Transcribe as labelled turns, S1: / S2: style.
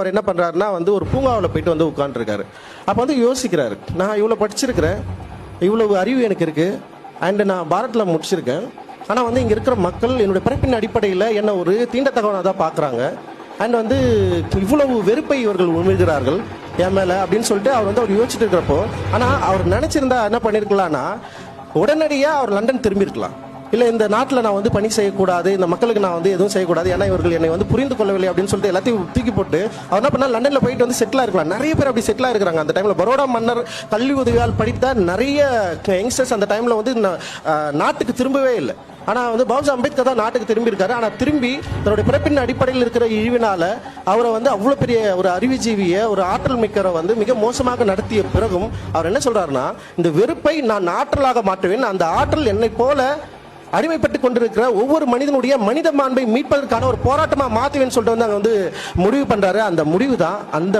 S1: அவர் என்ன பண்ணுறாருன்னா வந்து ஒரு பூங்காவில் போயிட்டு வந்து உட்காந்துருக்காரு அப்போ வந்து யோசிக்கிறாரு நான் இவ்வளோ படிச்சிருக்கிறேன் இவ்வளவு அறிவு எனக்கு இருக்குது அண்டு நான் பாரத்தில் முடிச்சிருக்கேன் ஆனால் வந்து இங்கே இருக்கிற மக்கள் என்னுடைய பிறப்பின் அடிப்படையில் என்ன ஒரு தீண்டத்தகவனாக தான் பார்க்குறாங்க அண்ட் வந்து இவ்வளவு வெறுப்பை இவர்கள் உமிழ்கிறார்கள் என் மேலே அப்படின்னு சொல்லிட்டு அவர் வந்து அவர் யோசிச்சுட்டு இருக்கிறப்போ ஆனால் அவர் நினச்சிருந்தா என்ன பண்ணியிருக்கலாம்னா உடனடியாக அவர் லண்டன் திரும்பியிருக்கலாம். இல்லை இந்த நாட்டில் நான் வந்து பணி செய்யக்கூடாது இந்த மக்களுக்கு நான் வந்து எதுவும் செய்யக்கூடாது ஏன்னா இவர்கள் என்னை வந்து புரிந்து கொள்ளவில்லை அப்படின்னு சொல்லிட்டு எல்லாத்தையும் தூக்கி போட்டு அவர் என்ன பண்ணா லண்டனில் போயிட்டு வந்து செட்டிலாக இருக்கலாம். நிறைய பேர் அப்படி செட்டிலாக இருக்கிறாங்க அந்த டைமில் பரோடா மன்னர் கல்வி உதவியால் படித்த நிறைய யங்ஸ்டர்ஸ் அந்த டைமில் வந்து நாட்டுக்கு திரும்பவே இல்லை. ஆனால் வந்து பாபா அம்பேத்கர் தான் நாட்டுக்கு திரும்பி இருக்காரு ஆனால் திரும்பி தன்னுடைய பிறப்பின் அடிப்படையில் இருக்கிற இழிவினால அவரை வந்து அவ்வளோ பெரிய ஒரு அறிவுஜீவியை ஒரு ஆற்றல் மிக்கரை வந்து மிக மோசமாக நடத்திய பிறகும் அவர் என்ன சொல்றாருன்னா இந்த வெறுப்பை நான் ஆற்றலாக மாற்றுவேன். அந்த ஆற்றல் என்னை போல அடிமைப்பட்டு கொண்டிருக்கிற ஒவ்வொரு மனிதனுடைய மனித மாண்பை மீட்பதற்கான ஒரு போராட்டமா மாத்துவேன்னு சொல்லிட்டு வந்து அங்க வந்து முடிவு பண்றாரு. அந்த முடிவு தான் அந்த